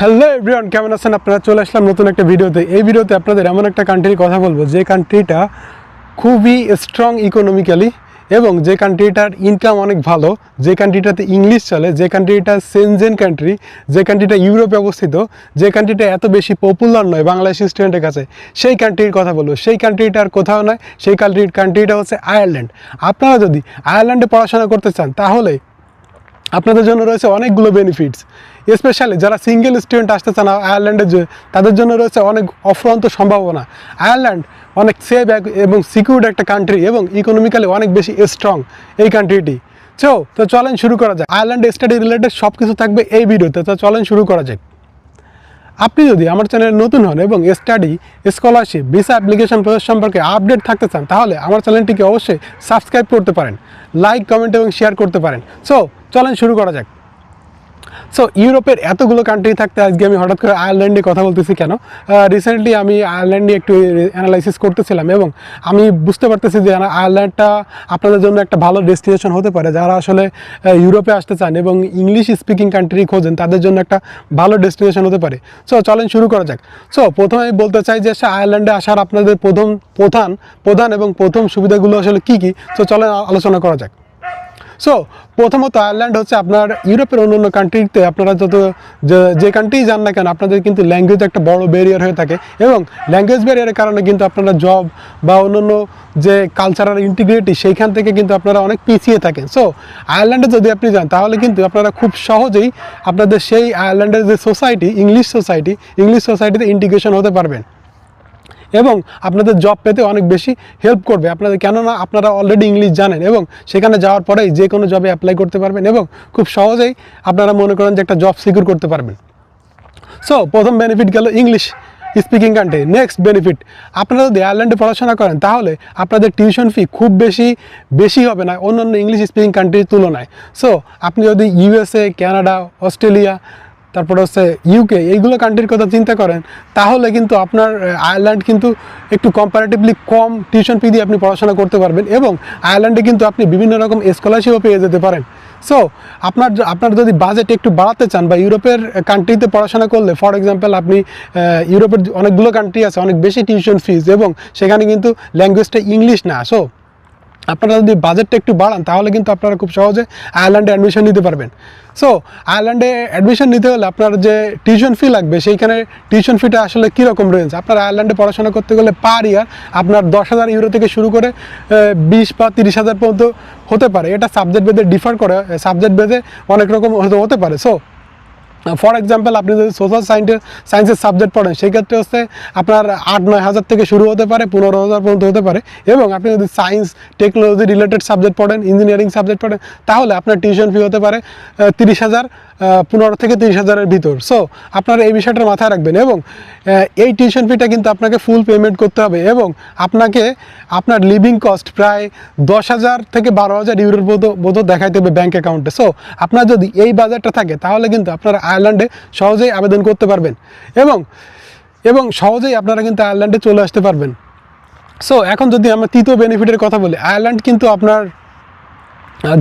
Hello everyone কেমন আছেন? আপনারা চলে আসলাম নতুন একটা ভিডিওতে। এই ভিডিওতে আপনাদের এমন একটা কান্ট্রির কথা বলব, যে কান্ট্রিটা খুবই স্ট্রং ইকোনমিক্যালি এবং যে কান্ট্রিটার ইনকাম অনেক ভালো, যে কান্ট্রিটাতে ইংলিশ চলে, যে কান্ট্রিটা সেনজেন কান্ট্রি যে কান্ট্রিটা ইউরোপে অবস্থিত, যে কান্ট্রিটা এত বেশি পপুলার নয় বাংলাদেশি স্টুডেন্টের কাছে, সেই কান্ট্রির কথা বলব। সেই কান্ট্রিটার কোথাও নয়, সেই কান্ট্রির কান্ট্রিটা হচ্ছে আয়ারল্যান্ড আপনারা যদি আয়ারল্যান্ডে পড়াশোনা করতে চান, তাহলে আপনাদের জন্য রয়েছে অনেকগুলো বেনিফিটস স্পেশালি যারা সিঙ্গেল স্টুডেন্ট আসতে চান আয়ারল্যান্ডে যে, তাদের জন্য রয়েছে অনেক অফুরন্ত সম্ভাবনা। আয়ারল্যান্ড অনেক সেফ এবং সিকিউর্ড একটা কান্ট্রি এবং ইকোনমিক্যালি অনেক বেশি স্ট্রং এই কান্ট্রিটি চো তো চলেন শুরু করা যাক। আয়ারল্যান্ড স্টাডি রিলেটেড সব কিছু থাকবে এই ভিডিওতে তো চলেন শুরু করা যাক। আপনি যদি আমার চ্যানেলে নতুন হন এবং study scholarship visa application process সম্পর্কে আপডেট থাকতে চান, তাহলে আমার চ্যানেলটিকে অবশ্যই সাবস্ক্রাইব করতে পারেন। লাইক কমেন্ট এবং শেয়ার করতে পারেন। সো চলেন শুরু করা যাক। সো ইউরোপের এতগুলো কান্ট্রি থাকতে আজকে আমি হঠাৎ করে আয়ারল্যান্ডে কথা বলতেছি কেন? রিসেন্টলি আমি আয়ারল্যান্ডে একটু অ্যানালাইসিস করতেছিলাম এবং আমি বুঝতে পারতেছি যে আয়ারল্যান্ডটা আপনাদের জন্য একটা ভালো ডেস্টিনেশন হতে পারে। যারা আসলে ইউরোপে আসতে চান এবং ইংলিশ স্পিকিং কান্ট্রি খোঁজেন, তাদের জন্য একটা ভালো ডেস্টিনেশন হতে পারে। সো চলেন শুরু করা যাক। সো প্রথমে আমি বলতে চাই যে আয়ারল্যান্ডে আসার আপনাদের প্রথম প্রধান প্রধান এবং প্রথম সুবিধাগুলো আসলে কী কী? সো চলেন আলোচনা করা যাক। সো প্রথমত আয়ারল্যান্ড হচ্ছে আপনার ইউরোপের অন্য অন্য কান্ট্রিতে আপনারা যত যে- কান্ট্রি যান না কেন, আপনাদের কিন্তু ল্যাঙ্গুয়েজ একটা বড় ব্যারিয়ার হয়ে থাকে এবং ল্যাঙ্গুয়েজ ব্যারিয়ারের কারণে কিন্তু আপনারা জব বা অন্যান্য যে কালচারাল ইন্টিগ্রিটি সেইখান থেকে কিন্তু আপনারা অনেক পিছিয়ে থাকেন। সো আয়ারল্যান্ডে যদি আপনি যান, তাহলে কিন্তু আপনারা খুব সহজেই আপনাদের সেই আয়ারল্যান্ডের যে সোসাইটি ইংলিশ সোসাইটি ইংলিশ সোসাইটিতে ইন্টিগ্রেশন হতে পারবেন। এবং আপনাদের জব পেতে অনেক বেশি হেল্প করবে। আপনাদের কেননা আপনারা অলরেডি ইংলিশ জানেন এবং সেখানে যাওয়ার পরেই যে কোনো জবে অ্যাপ্লাই করতে পারবেন এবং খুব সহজেই আপনারা মনে করেন যে একটা জব সিকিউর করতে পারবেন। সো প্রথম বেনিফিট গেল English speaking country next benefit আপনারা যদি আয়ারল্যান্ডে পড়াশোনা করেন, তাহলে আপনাদের টিউশন ফি খুব বেশি বেশি হবে না, অন্যান্য ইংলিশ স্পিকিং কান্ট্রির তুলনায়। সো আপনি যদি ইউএসএ কানাডা অস্ট্রেলিয়া তারপরে হচ্ছে ইউকে এইগুলো কান্ট্রির কথা চিন্তা করেন, তাহলে কিন্তু আপনার আয়ারল্যান্ড কিন্তু একটু কম্পারেটিভলি কম টিউশন ফি দিয়ে আপনি পড়াশোনা করতে পারবেন এবং আয়ারল্যান্ডে কিন্তু আপনি বিভিন্ন রকম স্কলারশিপও পেয়ে যেতে পারেন। সো আপনার আপনার যদি বাজেট একটু বাড়াতে চান বা ইউরোপের কান্ট্রিতে পড়াশোনা করলে ফর এক্সাম্পল আপনি ইউরোপের অনেকগুলো কান্ট্রি আছে, অনেক বেশি টিউশন ফিজ এবং সেখানে কিন্তু ল্যাঙ্গুয়েজটা ইংলিশ না। সো আপনারা যদি বাজেটটা একটু বাড়ান, তাহলে কিন্তু আপনারা খুব সহজে আয়ারল্যান্ডে অ্যাডমিশন নিতে পারবেন। সো আয়ারল্যান্ডে অ্যাডমিশন নিতে হলে আপনার যে টিউশন ফি লাগবে, সেইখানে টিউশন ফিটা আসলে কীরকম রেঞ্জ আপনার আয়ারল্যান্ডে পড়াশোনা করতে গেলে পার ইয়ার আপনার দশ হাজার ইউরো থেকে শুরু করে বিশ বা তিরিশ হাজার পর্যন্ত হতে পারে। এটা সাবজেক্ট বেদে ডিফার করে সাবজেক্ট বেদে অনেক রকম হতে হতে পারে। সো ফর এক্সাম্পল আপনি যদি সোশ্যাল সায়েন্সের সায়েন্সের সাবজেক্ট পড়েন সেই ক্ষেত্রে হচ্ছে আপনার আট, নয় হাজার থেকে শুরু হতে পারে, পনেরো হাজার পর্যন্ত হতে পারে। এবং আপনি যদি সায়েন্স টেকনোলজি রিলেটেড সাবজেক্ট পড়েন ইঞ্জিনিয়ারিং সাবজেক্ট পড়েন, তাহলে আপনার টিউশন ফি হতে পারে তিরিশ হাজার পনেরো থেকে তিরিশ হাজারের ভিতর। সো আপনারা এই বিষয়টার মাথায় রাখবেন এবং এই টিউশন ফিটা কিন্তু আপনাকে ফুল পেমেন্ট করতে হবে এবং আপনাকে আপনার লিভিং কস্ট প্রায় দশ হাজার থেকে বারো হাজার ইউরোর মতো দেখাইতে হবে ব্যাঙ্ক অ্যাকাউন্টে সো আপনার যদি এই বাজারটা থাকে, তাহলে কিন্তু আপনারা আয়ারল্যান্ডে সহজেই আবেদন করতে পারবেন এবং এবং সহজেই আপনারা কিন্তু আয়ারল্যান্ডে চলে আসতে পারবেন। সো এখন যদি আমরা তৃতীয় বেনিফিটের কথা বলি আয়ারল্যান্ড কিন্তু আপনার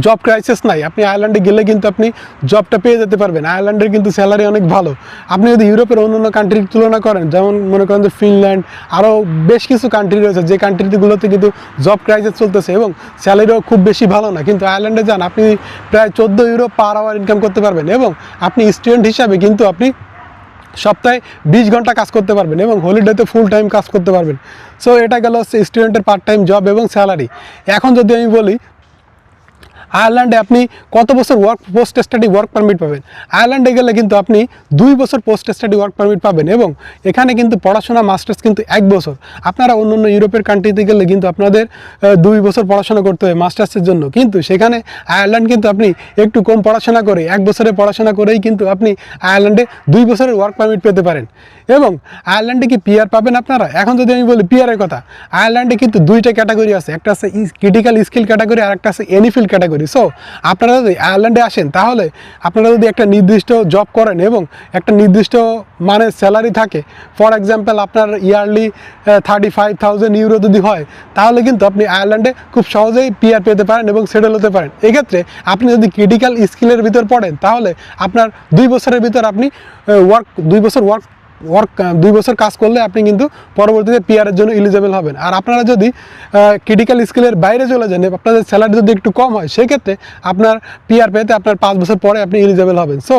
জব ক্রাইসিস নাই। আপনি আয়ারল্যান্ডে গেলে কিন্তু আপনি জবটা পেয়ে যেতে পারবেন। আয়ারল্যান্ডের কিন্তু স্যালারি অনেক ভালো। আপনি যদি ইউরোপের অন্য অন্য কান্ট্রির তুলনা করেন, যেমন মনে করেন যে ফিনল্যান্ড আরও বেশ কিছু কান্ট্রি রয়েছে, যে কান্ট্রিগুলোতে কিন্তু জব ক্রাইসিস চলতেছে এবং স্যালারিও খুব বেশি ভালো না। কিন্তু আয়ারল্যান্ডে যান, আপনি প্রায় চোদ্দ ইউরো পার আওয়ার ইনকাম করতে পারবেন এবং আপনি স্টুডেন্ট হিসাবে কিন্তু আপনি সপ্তাহে বিশ ঘণ্টা কাজ করতে পারবেন এবং হলিডেতে ফুল টাইম কাজ করতে পারবেন। সো এটা গেল হচ্ছে স্টুডেন্টের পার্ট টাইম জব এবং স্যালারি এখন যদি আমি বলি আয়ারল্যান্ডে আপনি কত বছর work post study work permit পাবেন? আয়ারল্যান্ডে গেলে কিন্তু আপনি দুই বছর পোস্ট স্টাডি ওয়ার্ক পারমিট পাবেন এবং এখানে কিন্তু পড়াশোনা মাস্টার্স কিন্তু এক বছর। আপনারা অন্য অন্য ইউরোপের কান্ট্রিতে গেলে কিন্তু আপনাদের দুই বছর পড়াশোনা করতে হয় মাস্টার্সের জন্য। কিন্তু সেখানে আয়ারল্যান্ড কিন্তু আপনি একটু কম পড়াশোনা করে, এক বছরের পড়াশোনা করেই কিন্তু আপনি আয়ারল্যান্ডে দুই বছরের ওয়ার্ক পারমিট পেতে পারেন। এবং আয়ারল্যান্ডে কি পিআর পাবেন আপনারা? এখন যদি আমি বলি পিআরের কথা, আয়ারল্যান্ডে কিন্তু দুইটা ক্যাটাগরি আছে। একটা আছে ক্রিটিক্যাল স্কিল ক্যাটাগরি আর একটা আছে এনিফিল ক্যাটাগরি করি। সো আপনারা যদি আয়ারল্যান্ডে আসেন, তাহলে আপনারা যদি একটা নির্দিষ্ট জব করেন এবং একটা নির্দিষ্ট মানের স্যালারি থাকে ফর এক্সাম্পল আপনার yearly thirty five thousand euro যদি হয়, তাহলে কিন্তু আপনি আয়ারল্যান্ডে খুব সহজেই পিআর পেতে পারেন এবং সেটেল হতে পারেন। এক্ষেত্রে আপনি যদি ক্রিটিক্যাল স্কিলের ভিতর পড়েন, তাহলে আপনার দুই বছরের ভিতর আপনি ওয়ার্ক দুই বছর ওয়ার্ক ওয়ার্ক দুই বছর কাজ করলে আপনি কিন্তু পরবর্তীতে পিআরের জন্য এলিজেবল হবেন। আর আপনারা যদি ক্রিটিক্যাল স্কিলের বাইরে চলে যান আপনাদের স্যালারি যদি একটু কম হয়, সেক্ষেত্রে আপনার পিআর পেতে আপনার পাঁচ বছর পরে আপনি এলিজেবল হবেন। সো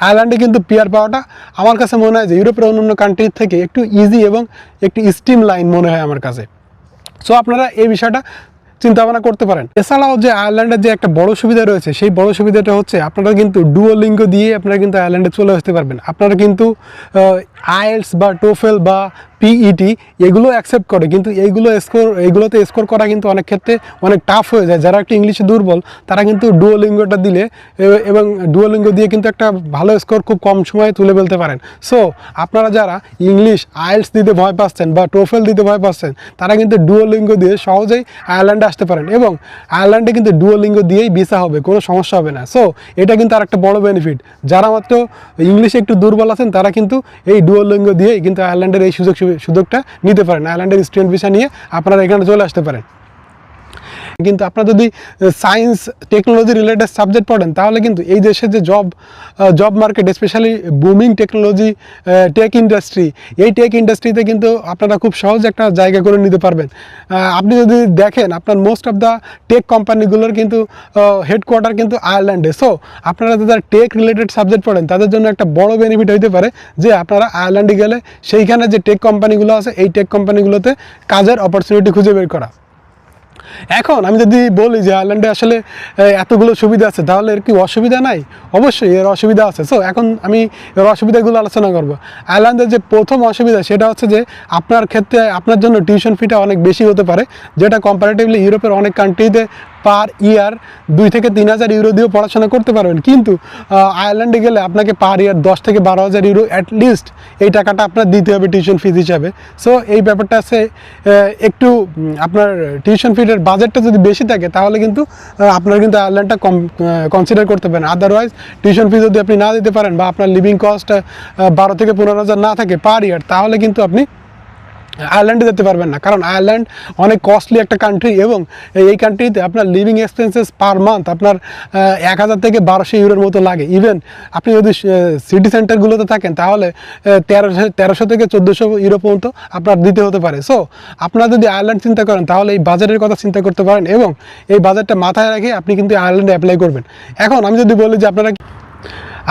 আয়ারল্যান্ডে কিন্তু পিআর পাওয়াটা আমার কাছে মনে হয় যে ইউরোপের অন্যান্য কান্ট্রির থেকে একটু ইজি এবং একটি স্টিম লাইন মনে হয় আমার কাছে। সো আপনারা এই বিষয়টা চিন্তা ভাবনা করতে পারেন। এছাড়াও যে আয়ারল্যান্ডের যে একটা বড় সুবিধা রয়েছে, সেই বড় সুবিধাটা হচ্ছে আপনারা কিন্তু ডুয়োলিঙ্গ দিয়ে আপনারা কিন্তু আয়ারল্যান্ডে চলে আসতে পারবেন। আপনারা কিন্তু আইএলস বা টোফেল বা পিইটি এগুলো অ্যাকসেপ্ট করে, কিন্তু এইগুলো স্কোর এইগুলোতে স্কোর করা কিন্তু অনেক ক্ষেত্রে অনেক টাফ হয়ে যায়। যারা একটু ইংলিশে দুর্বল, তারা কিন্তু ডুয়োলিঙ্গটা দিলে এবং ডুয়োলিঙ্গ দিয়ে কিন্তু একটা ভালো স্কোর খুব কম সময়ে তুলে ফেলতে পারেন। সো আপনারা যারা ইংলিশ আইএলস দিতে ভয় পাচ্ছেন বা টোফেল দিতে ভয় পাচ্ছেন, তারা কিন্তু ডুয়োলিঙ্গ দিয়ে সহজেই আয়ারল্যান্ডে আসতে পারেন এবং আয়ারল্যান্ডে কিন্তু ডুয়োলিঙ্গ দিয়েই ভিসা হবে, কোনো সমস্যা হবে না। সো এটা কিন্তু আর একটা বড় বেনিফিট যারা মাত্র ইংলিশে একটু দুর্বল আছেন, তারা কিন্তু এই ডুয়োলিঙ্গ দিয়েই কিন্তু আয়ারল্যান্ডের এই সুযোগ সুযোগটা নিতে পারেন। আয়ারল্যান্ডের স্টুডেন্ট ভিসা নিয়ে আপনারা এখানে চলে আসতে পারেন। কিন্তু আপনারা যদি সায়েন্স টেকনোলজি রিলেটেড সাবজেক্ট পড়েন, তাহলে কিন্তু এই দেশের যে job job market specially booming technology tech industry এই টেক ইন্ডাস্ট্রিতে কিন্তু আপনারা খুব সহজ একটা জায়গা করে নিতে পারবেন। আপনি যদি দেখেন আপনার মোস্ট অফ দ্য টেক কোম্পানিগুলোর কিন্তু হেডকোয়ার্টার কিন্তু আয়ারল্যান্ডে সো আপনারা যারা টেক রিলেটেড সাবজেক্ট পড়েন, তাদের জন্য একটা বড় বেনিফিট হইতে পারে যে আপনারা আয়ারল্যান্ডে গেলে সেইখানে যে টেক কোম্পানিগুলো আছে, এই টেক কোম্পানিগুলোতে কাজের অপরচুনিটি খুঁজে বের করা। এখন আমি যদি বলি যে আয়ারল্যান্ডে আসলে এতগুলো সুবিধা আছে, তাহলে এর কি অসুবিধা নাই? অবশ্যই এর অসুবিধা আছে। সো এখন আমি এর অসুবিধাগুলো আলোচনা করব। আয়ারল্যান্ডের যে প্রথম অসুবিধা, সেটা হচ্ছে যে আপনার ক্ষেত্রে আপনার জন্য টিউশন ফিটা অনেক বেশি হতে পারে, যেটা কম্পারেটিভলি ইউরোপের অনেক কান্ট্রিতে পার ইয়ার দুই থেকে তিন হাজার ইউরো দিয়েও পড়াশোনা করতে পারবেন। কিন্তু আয়ারল্যান্ডে গেলে আপনাকে পার ইয়ার দশ থেকে বারো হাজার ইউরো অ্যাটলিস্ট এই টাকাটা আপনার দিতে হবে টিউশন ফিজ হিসাবে। সো এই ব্যাপারটা আছে একটু আপনার টিউশন ফিজের বাজেটটা যদি বেশি থাকে, তাহলে কিন্তু আপনার কিন্তু আয়ারল্যান্ডটা কম কনসিডার করতে পারেন। আদারওয়াইজ টিউশন ফি যদি আপনি না দিতে পারেন বা আপনার লিভিং কস্ট বারো থেকে পনেরো হাজার না থাকে পার ইয়ার তাহলে কিন্তু আপনি আয়ারল্যান্ডে যেতে পারবেন না। কারণ আয়ারল্যান্ড অনেক কস্টলি একটা কান্ট্রি এবং এই কান্ট্রিতে আপনার লিভিং এক্সপেন্সেস পার মান্থ আপনার এক হাজার থেকে বারোশো ইউরোর মতো লাগে। ইভেন আপনি যদি সিটি সেন্টারগুলোতে থাকেন, তাহলে তেরোশো তেরোশো থেকে চোদ্দোশো ইউরো পর্যন্ত আপনার দিতে হতে পারে। সো আপনারা যদি আয়ারল্যান্ড চিন্তা করেন, তাহলে এই বাজারের কথা চিন্তা করতে পারেন এবং এই বাজারটা মাথায় রেখে আপনি কিন্তু আয়ারল্যান্ডে অ্যাপ্লাই করবেন। এখন আমি যদি বলি যে আপনারা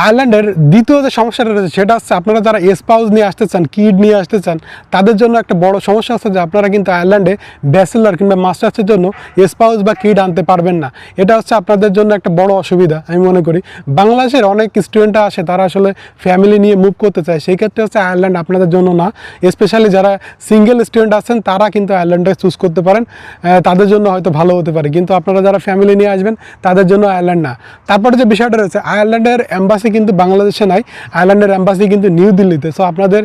আয়ারল্যান্ডের দ্বিতীয় যে সমস্যাটা রয়েছে, সেটা হচ্ছে আপনারা যারা স্পাউস নিয়ে আসতে চান কিড নিয়ে আসতে চান, তাদের জন্য একটা বড় সমস্যা আছে যে আপনারা কিন্তু আয়ারল্যান্ডে ব্যাচেলার কিংবা মাস্টার্সের জন্য স্পাউস বা কিড আনতে পারবেন না। এটা হচ্ছে আপনাদের জন্য একটা বড় অসুবিধা, আমি মনে করি। বাংলাদেশের অনেক স্টুডেন্টরা আসে তারা আসলে ফ্যামিলি নিয়ে মুভ করতে চায়, সেই ক্ষেত্রে হচ্ছে আয়ারল্যান্ড আপনাদের জন্য না। স্পেশালি যারা সিঙ্গেল স্টুডেন্ট আছেন, তারা কিন্তু আয়ারল্যান্ডে চুজ করতে পারেন তাদের জন্য হয়তো ভালো হতে পারে। কিন্তু আপনারা যারা ফ্যামিলি নিয়ে আসবেন, তাদের জন্য আয়ারল্যান্ড না। তারপরে যে বিষয়টা রয়েছে, আয়ারল্যান্ডের এম্বাসি কিন্তু বাংলাদেশে নাই আয়ারল্যান্ডের এম্বাসি কিন্তু নিউ দিল্লিতে সো আপনাদের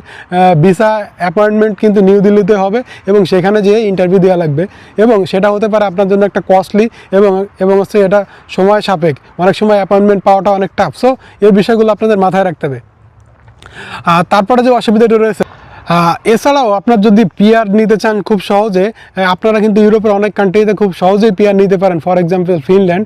ভিসা অ্যাপয়েন্টমেন্ট কিন্তু নিউ দিল্লিতে হবে এবং সেখানে যেয়ে ইন্টারভিউ দেওয়া লাগবে। এবং সেটা হতে পারে আপনার জন্য একটা কস্টলি এবং এবং হচ্ছে এটা সময় সাপেক্ষ। অনেক সময় অ্যাপয়েন্টমেন্ট পাওয়াটা অনেক টাফ সো এই বিষয়গুলো আপনাদের মাথায় রাখতে হবে। তারপরে যে অসুবিধাটা রয়েছে এছাড়াও আপনার যদি পিয়ার নিতে চান খুব সহজে আপনারা কিন্তু ইউরোপের অনেক কান্ট্রিতে খুব সহজেই পিয়ার নিতে পারেন। ফর এক্সাম্পল ফিনল্যান্ড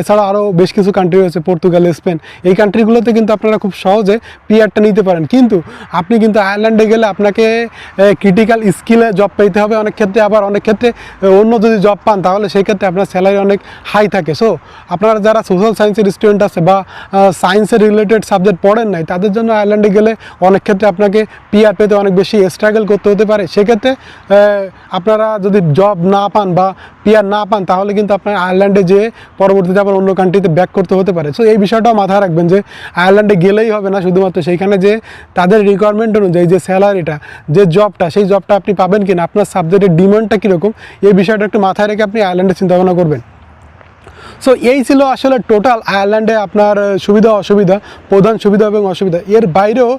এছাড়া আরও বেশ কিছু কান্ট্রি রয়েছে পর্তুগাল স্পেন এই কান্ট্রিগুলোতে কিন্তু আপনারা খুব সহজে পিয়ারটা নিতে পারেন। কিন্তু আপনি কিন্তু আয়ারল্যান্ডে গেলে আপনাকে ক্রিটিক্যাল স্কিলে জব পেতে হবে। অনেক ক্ষেত্রে আবার অনেক ক্ষেত্রে অন্য যদি জব পান, তাহলে সেই ক্ষেত্রে আপনার স্যালারি অনেক হাই থাকে। সো আপনারা যারা সোশ্যাল সায়েন্সের স্টুডেন্ট আছে বা সায়েন্সের রিলেটেড সাবজেক্ট পড়েন নাই, তাদের জন্য আয়ারল্যান্ডে গেলে অনেক ক্ষেত্রে আপনাকে পিআর পেতে অনেক বেশি স্ট্রাগল করতে হতে পারে। সেক্ষেত্রে আপনারা যদি জব না পান বা পিআর না পান, তাহলে কিন্তু আপনার আয়ারল্যান্ডে যেয়ে পরবর্তীতে আবার অন্য কান্ট্রিতে ব্যাক করতে হতে পারে। সো এই বিষয়টাও মাথায় রাখবেন যে আয়ারল্যান্ডে গেলেই হবে না। শুধুমাত্র সেইখানে যে তাদের রিকোয়ারমেন্ট অনুযায়ী যে স্যালারিটা যে জবটা সেই জবটা আপনি পাবেন কিনা, আপনার সাবজেক্টের ডিমান্ডটা কীরকম, এই বিষয়টা একটু মাথায় রেখে আপনি আয়ারল্যান্ডে চিন্তাভাবনা করবেন। সো এই ছিল আসলে টোটাল আয়ারল্যান্ডে আপনার সুবিধা, অসুবিধা, প্রধান সুবিধা এবং অসুবিধা। এর বাইরেও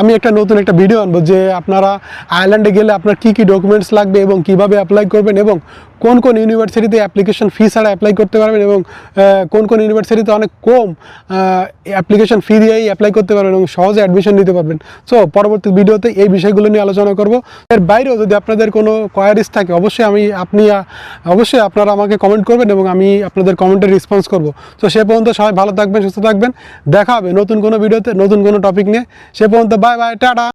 আমি একটা নতুন একটা ভিডিও আনব যে আপনারা আয়ারল্যান্ডে গেলে আপনার কি কি ডকুমেন্টস লাগবে এবং কীভাবে অ্যাপ্লাই করবেন এবং কোন কোন ইউনিভার্সিটিতে অ্যাপ্লিকেশন ফি ছাড়া অ্যাপ্লাই করতে পারবেন এবং কোন কোন ইউনিভার্সিটিতে অনেক কম অ্যাপ্লিকেশন ফি দিয়েই অ্যাপ্লাই করতে পারবেন এবং সহজে অ্যাডমিশন নিতে পারবেন। সো পরবর্তী ভিডিওতে এই বিষয়গুলো নিয়ে আলোচনা করব। এর বাইরেও যদি আপনাদের কোনো কোয়ারিজ থাকে, অবশ্যই আমি আপনি, অবশ্যই আপনারা আমাকে কমেন্ট করবেন এবং আমি আপনাদের কমেন্টের রেসপন্স করব। তো সে পর্যন্ত সবাই ভালো থাকবেন, সুস্থ থাকবেন। দেখা হবে নতুন কোনো ভিডিওতে, নতুন কোনো টপিক নিয়ে। সে পর্যন্ত বাই বাই টাটা!